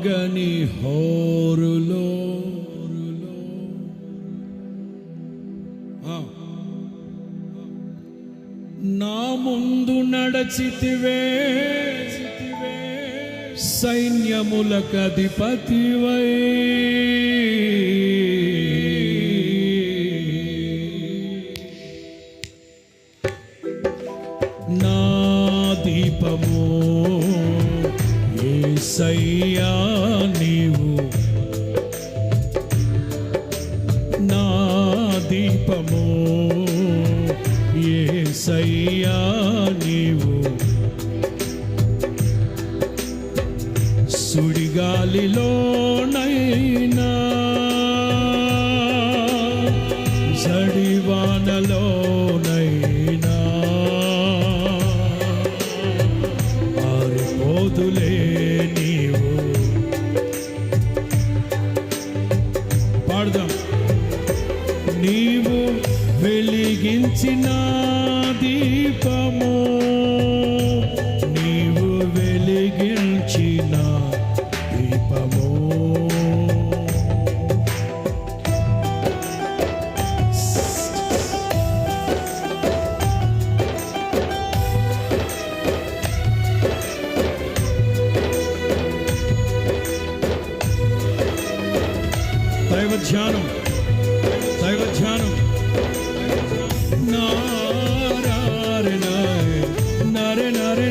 ఆగని హోరులో. నా ముందు నడచితివే. సైన్యములకధిపతివై నా దీపము ఏ నీవు అయ్యా నీవు. సుడిగాలిలోనైనా నరే నరే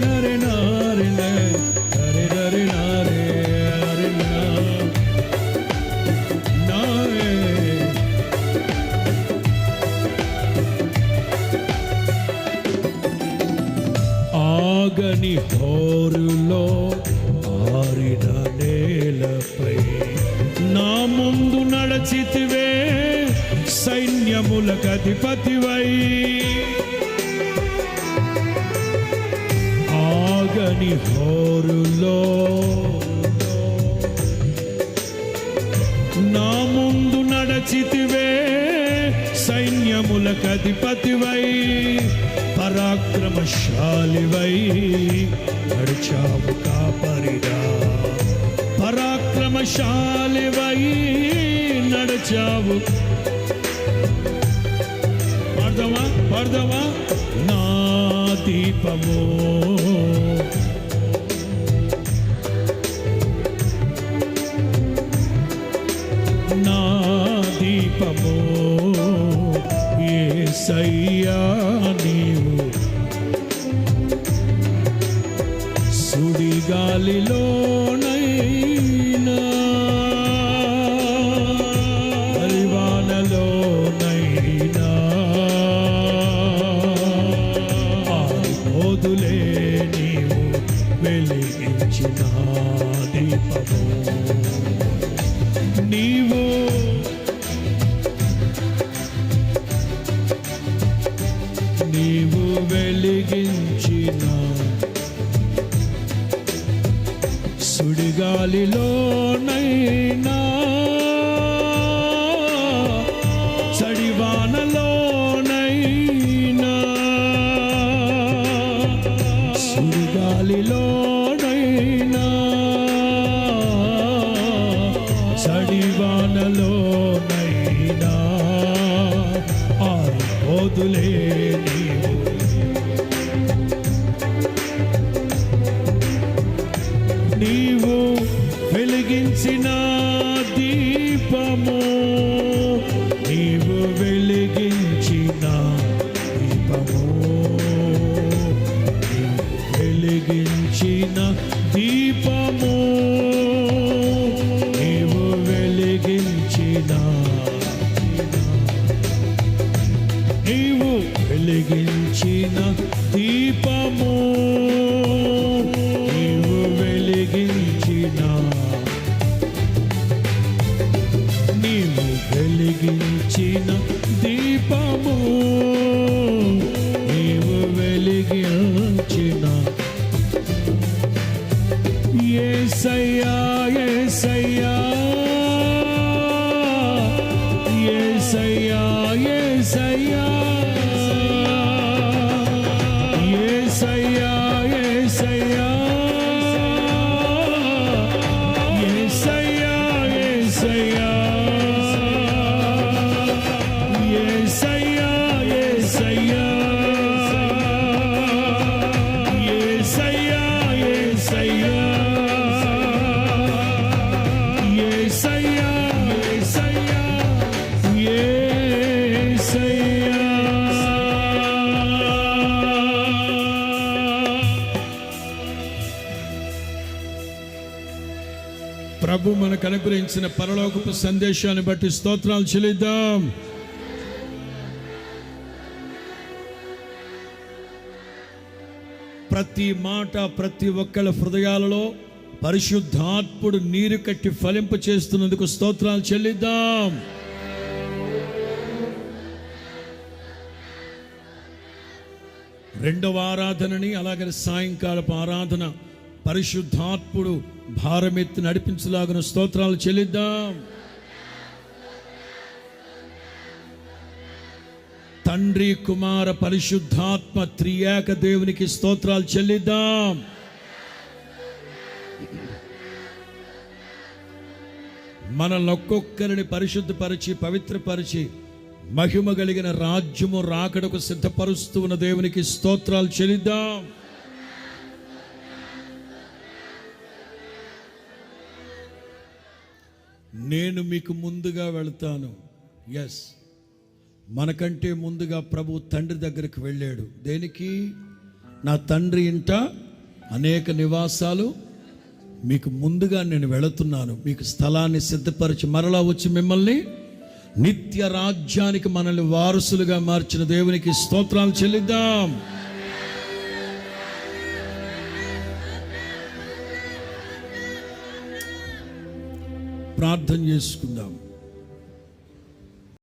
ఆగని హోరులో ఆరిన నేలపై నా ముందు నడచితివే సైన్యములకు అధిపతివై. ఆగని హోరులో నా ముందు నడచితివే సైన్యములకు అధిపతివై. పరాక్రమశాలివై నడిచావు కాపరిగా పరమశాలివై నడచావు. పాడదామా పాడదామా? నా దీపము. నా దీపము. ఏ సయ్యా నీవు. సుడిగాలిలో సుడిగాలిలోనైనా చడివానలోనైనా సుడిగాలిలోనైనా చడివానలోనైనా ఆరిపోదులే పోదులేని వెలిగించిన దీపము నీవు వెలిగించిన నీవు వెలిగించిన దీపము నీవు వెలిగించిన ఏ సయ్యా ఏ సయ్యా ఏ సయ్యా ఏ సయ్యా ప్రభు మనకు అనుగ్రహించిన పరలోకపు సందేశాన్ని బట్టి స్తోత్రాలు చెల్లిద్దాం. ప్రతి మాట ప్రతి ఒక్కళ్ళ హృదయాలలో పరిశుద్ధాత్ముడు నీరు కట్టి ఫలింప చేస్తున్నందుకు స్తోత్రాలు చెల్లిద్దాం. రెండవ ఆరాధనని అలాగే సాయంకాలపు ఆరాధన పరిశుద్ధాత్ముడు భారమెత్తి నడిపించలాగిన స్తోత్రాలు చెల్లిద్దాం. తండ్రి కుమార పరిశుద్ధాత్మ త్రియాక దేవునికి స్తోత్రాలు చెల్లిద్దాం. మనల్ని ఒక్కొక్కరిని పరిశుద్ధపరిచి పవిత్రపరిచి మహిమ కలిగిన రాజ్యము రాకడకు సిద్ధపరుస్తూ ఉన్న దేవునికి స్తోత్రాలు చెల్లిద్దాం. నేను మీకు ముందుగా వెళ్తాను. ఎస్ మనకంటే ముందుగా ప్రభు తండ్రి దగ్గరికి వెళ్ళాడు. దేనికి? నా తండ్రి ఇంట అనేక నివాసాలు. మీకు ముందుగా నేను వెళుతున్నాను. మీకు స్థలాన్ని సిద్ధపరిచి మరలా వచ్చి మిమ్మల్ని నిత్య రాజ్యానికి మనల్ని వారసులుగా మార్చిన దేవునికి స్తోత్రాలు చెల్లిద్దాం. ప్రార్థన చేసుకుందాం.